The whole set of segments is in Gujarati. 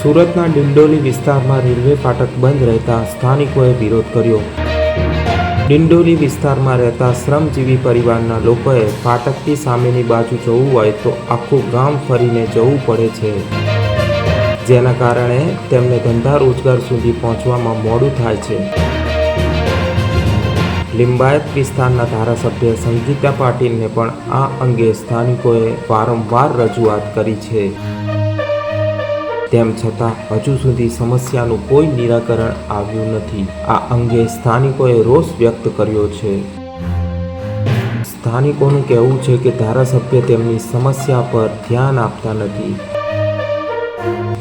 સુરતના ડિંડોલી વિસ્તારમાં રેલવે ફાટક બંધ રહેતા સ્થાનિકોએ વિરોધ કર્યો. ડિંડોલી વિસ્તારમાં રહેતા શ્રમજીવી પરિવારના લોકોએ ફાટકની સામેની બાજુ જવું હોય તો આખું ગામ ફરીને જવું પડે છે. જેના કારણે તેમને ધંધા રોજગાર સુધી પહોંચવામાં મોડું થાય છે. લિંબાયત વિસ્તારના ધારાસભ્ય સંગીતા પાટીલને પણ આ અંગે સ્થાનિકોએ વારંવાર રજૂઆત કરી છે. તેમ છતાં હજુ સુધી સમસ્યાનું કોઈ નિરાકરણ આવ્યું નથી. આ અંગે સ્થાનિકોએ રોષ વ્યક્ત કર્યો છે. સ્થાનિકોનું કહેવું છે કે ધારાસભ્ય તેમની સમસ્યા પર ધ્યાન આપતા નથી.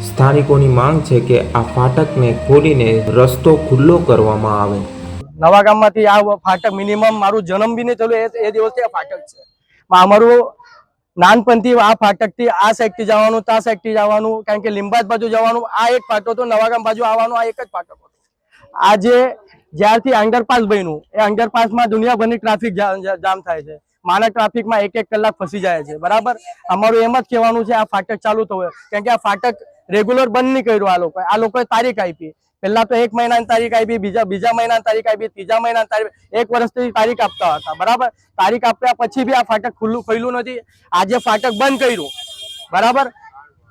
સ્થાનિકોની માંગ છે કે આ ફાટકને ખોલીને રસ્તો ખુલ્લો કરવામાં આવે. નવા ગામમાંથી આ ફાટક મિનિમમ મારું જન્મ બી નહીં થયું એ એ દિવસથી આ ફાટક છે. અમારું નાનપણથી આ ફાટકથી આ સાઈડથી જવાનું ત્યાં સાઈડથી જવાનું, કારણ કે લીંબાદ બાજુ જવાનું, આ એક ફાટો હતો, નવાગામ બાજુ આવવાનું આ એક જ ફાટક હતો. આજે જ્યારથી અંડરપાસ બન્યું, એ અંડરપાસમાં દુનિયાભરની ટ્રાફિક જામ થાય છે. માના ટ્રાફિકમાં એક એક કલાક ફસી જાય છે, બરાબર? અમારું એમ જ કહેવાનું છે, આ ફાટક ચાલુ થવું કારણ કે આ ફાટક રેગ્યુલર બંધ નહીં કર્યું આ લોકોએ. આ લોકોએ તારીખ આપી. પહેલા તો એક મહિનાની તારીખ આપી, બીજા બીજા મહિનાની તારીખ આપી, ત્રીજા મહિનાની તારીખ એક વર્ષથી તારીખ આપતા હતા, બરાબર? તારીખ આપ્યા પછી બી આ ફાટક ખુલ્લું ખુલ્લું નથી. આજે ફાટક બંધ કર્યું, બરાબર?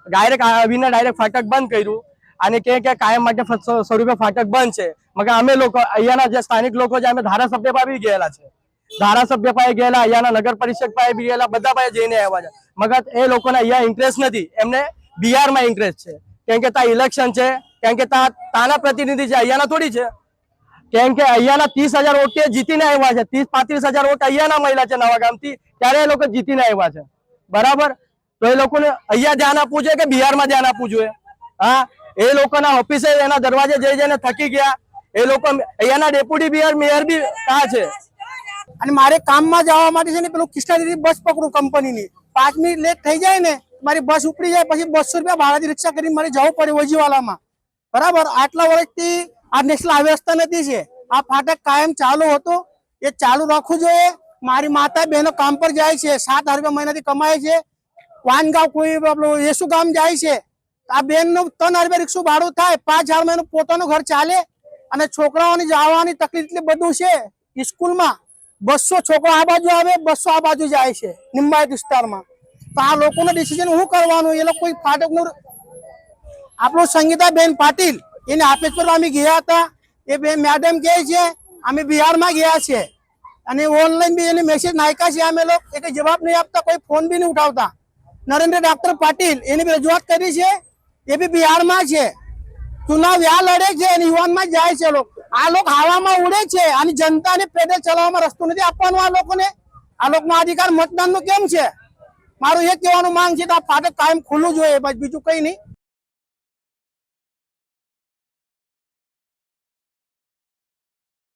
ડાયરેક્ટ આવીને ડાયરેક્ટ ફાટક બંધ કર્યું. અને કે કે કાયમ માટે સ્વરૂપે ફાટક બંધ છે. મગર અમે લોકો, અહીંયાના જે સ્થાનિક લોકો છે, અમે ધારાસભ્ય પાસે ગયેલા છે. ધારાસભ્ય પાસે ગયેલા, અહીંયાના નગર પરિષદ પાસે બી ગયેલા, બધા પાસે જઈને આવ્યા છે. મગર એ લોકોને અહીંયા ઇન્ટરેસ્ટ નથી. એમને બિહારમાં ઇન્ટરેસ્ટ છે. કેમ કે ત્યાં ઇલેક્શન છે. કેમ કે ત્યાં તાના પ્રતિનિધિ છે, અહીંયાના થોડી છે. કેમ કે અહીંયાના ત્રીસ હજાર વોટ જીતીને આવ્યા છે. ત્રીસ પાંત્રીસ હજાર વોટ અહીંયાના મહિલા છે નવા ગામથી, ત્યારે એ લોકો જીતીને આવ્યા છે. બરાબર? તો એ લોકોને અહીંયા ધ્યાન આપવું જોઈએ કે બિહારમાં ધ્યાન આપવું જોઈએ? હા? એ લોકોના ઓફિસે એના દરવાજે જઈ જઈને થકી ગયા. એ લોકો અહીંયાના ડેપ્યુટી બિહાર મેયર બી ત્યાં છે. અને મારે કામમાં જવા માટે છે ને પેલું કૃષ્ણાજીની બસ પકડું કંપનીની. પાંચ મિનિટ લેટ થઈ જાય ને, મારી બસ ઉપડી જાય, પછી બસો રૂપિયા ભાડાથી રિક્ષા કરીને મારે જવું પડે વજીવાલામાં બરાબર? આટલા વર્ષથી આ નેશનલ હાઈવે રસ્તા નથી છે. આ ફાટક કાયમ ચાલુ હતો. એ ચાલુ રાખવું જોઈએ. મારી માતા બહેનો કામ પર જાય છે. સાત હજાર મહિનાથી કમાય છે. વાનગાંવ કોઈ આપણું યેસુ ગામ જાય છે. આ બેનનું ત્રણ હજાર રૂપિયા રિક્ષું ભાડું થાય. પાંચ હજાર એનું પોતાનું ઘર ચાલે. અને છોકરાઓની જવાની તકલીફ એટલી બધું છે સ્કૂલમાં. બસો છોકરો આ બાજુ આવે, બસો આ બાજુ જાય છે. નિંબાયત વિસ્તારમાં. તો આ લોકોનું ડિસિઝન શું કરવાનું? એ લોકો કોઈ ફાટકનું આપણું સંગીતાબેન પાટીલ, એને આપેજ અમે ગયા હતા. એ બે મેડમ કહે છે, અમે બિહારમાં ગયા છે અને ઓનલાઈન બી એને મેસેજ નાખ્યા છે અમે લોકો. કઈ જવાબ નહીં આપતા, કોઈ ફોન બી નહીં ઉઠાવતા. નરેન્દ્ર ડાક્ટર પાટીલ, એની બી રજૂઆત કરી છે. એ બી બિહારમાં છે. ચુનાવ યા લડે છે અને યુવાનમાં જાય છે લોકો. આ લોકો હવામાં ઉડે છે અને જનતાને પેદલ ચલાવવામાં રસ્તો નથી આપવાનો આ લોકોને. આ લોકોનો અધિકાર મતદાનનો કેમ છે? મારું એ કહેવાનું માંગ છે કે આ ફાટક કાયમ ખુલ્લું જોઈએ બસ બીજું કઈ નહીં.